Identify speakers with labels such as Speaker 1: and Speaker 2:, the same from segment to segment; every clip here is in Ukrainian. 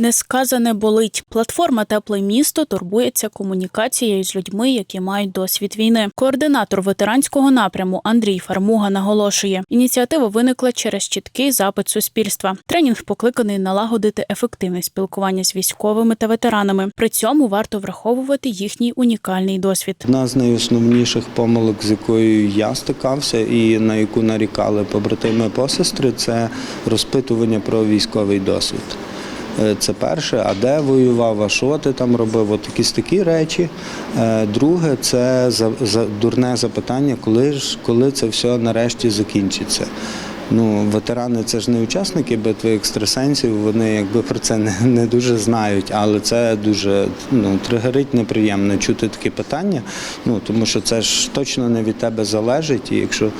Speaker 1: Несказане болить. Платформа Тепле місто турбується комунікацією з людьми, які мають досвід війни. Координатор ветеранського напряму Андрій Фармуга наголошує, ініціатива виникла через чіткий запит суспільства. Тренінг покликаний налагодити ефективне спілкування з військовими та ветеранами. При цьому варто враховувати їхній унікальний досвід.
Speaker 2: Одна з найосновніших помилок, з якою я стикався, і на яку нарікали побратими посестри, це розпитування про військовий досвід. Е, Це перше, а де воював, а що ти там робив? От якісь такі речі. Е, Друге, це за, дурне запитання, коли ж коли це все нарешті закінчиться. Ну, ветерани це ж не учасники битви екстрасенсів, вони якби про це не, не дуже знають, але це дуже ну, тригерить неприємно чути такі питання. Ну тому що це ж точно не від тебе залежить. І якщо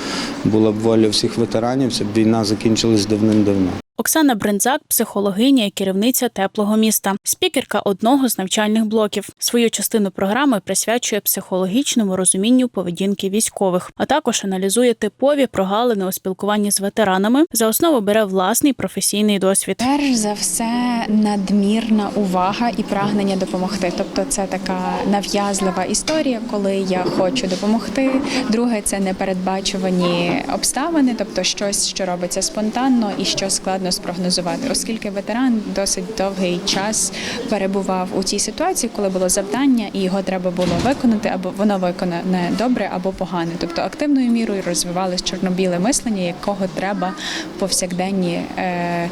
Speaker 2: була б воля всіх ветеранів, ця б війна закінчилась давним-давно.
Speaker 1: Оксана Брензак, психологиня і керівниця теплого міста, спікерка одного з навчальних блоків. Свою частину програми присвячує психологічному розумінню поведінки військових, а також аналізує типові прогалини у спілкуванні з ветеранами. За основу бере власний професійний досвід.
Speaker 3: Перш за все, надмірна увага і прагнення допомогти. Тобто, це така нав'язлива історія, коли я хочу допомогти. Друге, це непередбачувані обставини, тобто щось, що робиться спонтанно і що складно спрогнозувати, оскільки ветеран досить довгий час перебував у цій ситуації, коли було завдання, і його треба було виконати, або воно виконане добре або погане. Тобто активною мірою розвивалось чорно-біле мислення, якого треба повсякденні. Е-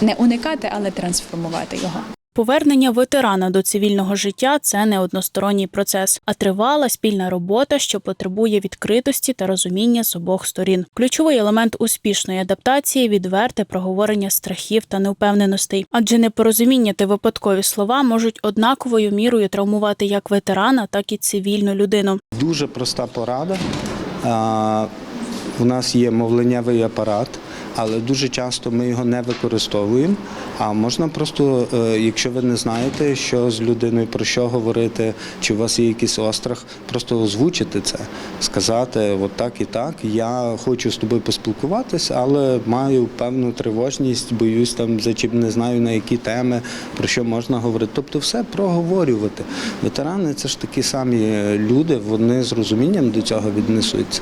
Speaker 3: не уникати, але трансформувати його.
Speaker 1: Повернення ветерана до цивільного життя це не односторонній процес, а тривала спільна робота, що потребує відкритості та розуміння з обох сторін. Ключовий елемент успішної адаптації відверте проговорення страхів та невпевненостей, адже непорозуміння та випадкові слова можуть однаковою мірою травмувати як ветерана, так і цивільну людину.
Speaker 2: Дуже проста порада. У нас є мовленнєвий апарат, але дуже часто ми його не використовуємо. А можна просто, е, якщо ви не знаєте, що з людиною про що говорити, чи у вас є якийсь острах, просто озвучити це, сказати, от так і так. Я хочу з тобою поспілкуватися, але маю певну тривожність, боюсь там за чим не знаю на які теми, про що можна говорити. Тобто, все проговорювати. Ветерани це ж такі самі люди, вони з розумінням до цього віднесуться.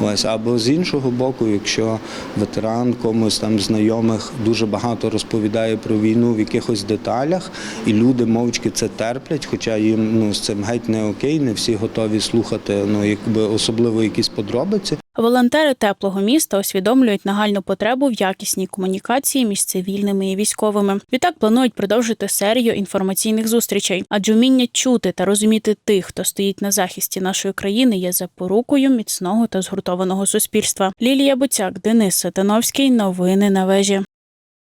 Speaker 2: Ось або з іншого боку, якщо ветеран комусь там знайомих дуже багато розповідає про війну в якихось деталях, і люди мовчки це терплять, хоча їм ну з цим геть не окей, не всі готові слухати, ну якби особливо якісь подробиці.
Speaker 1: Волонтери теплого міста усвідомлюють нагальну потребу в якісній комунікації між цивільними і військовими. Відтак планують продовжити серію інформаційних зустрічей, адже вміння чути та розуміти тих, хто стоїть на захисті нашої країни, є запорукою міцного та згуртованого суспільства. Лілія Буцяк, Денис Сатановський. Новини на вежі.